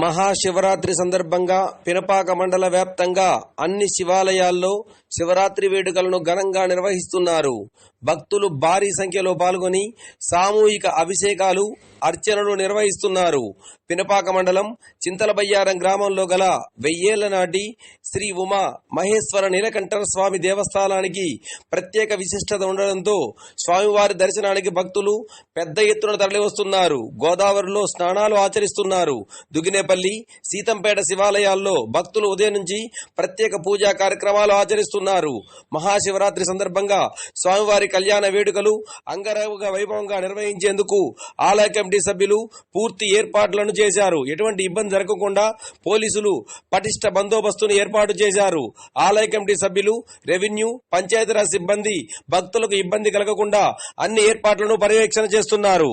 మహాశివరాత్రి సందర్భంగా పినపాక మండల వ్యాప్తంగా అన్ని శివాలయాల్లో శివరాత్రి వేడుకలను ఘనంగా నిర్వహిస్తున్నారు. భక్తులు భారీ సంఖ్యలో పాల్గొని సామూహిక అభిషేకాలు అర్చనలు నిర్వహిస్తున్నారు. పినపాక మండలం చింతలబయ్యారం గ్రామంలో గల వెయ్యేళ్ళ నాటి శ్రీ ఉమా మహేశ్వర నీలకంఠర స్వామి దేవస్థానానికి ప్రత్యేక విశిష్టత ఉండడంతో స్వామివారి దర్శనానికి భక్తులు పెద్ద ఎత్తున తరలివస్తున్నారు. గోదావరిలో స్నానాలు ఆచరిస్తున్నారు. తాడేపల్లి సీతంపేట శివాలయాల్లో భక్తులు ఉదయం నుంచి ప్రత్యేక పూజా కార్యక్రమాలు ఆచరిస్తున్నారు. మహాశివరాత్రి సందర్భంగా స్వామివారి కళ్యాణ వేడుకలు అంగరంగ వైభవంగా నిర్వహించేందుకు ఆలయ కమిటీ సభ్యులు పూర్తి ఏర్పాట్లను చేశారు. ఎటువంటి ఇబ్బంది జరగకుండా పోలీసులు పటిష్ట బందోబస్తును ఏర్పాటు చేశారు. ఆలయ కమిటీ సభ్యులు రెవెన్యూ పంచాయతీరాజ్ సిబ్బంది భక్తులకు ఇబ్బంది కలగకుండా అన్ని ఏర్పాట్లను పర్యవేక్షణ చేస్తున్నారు.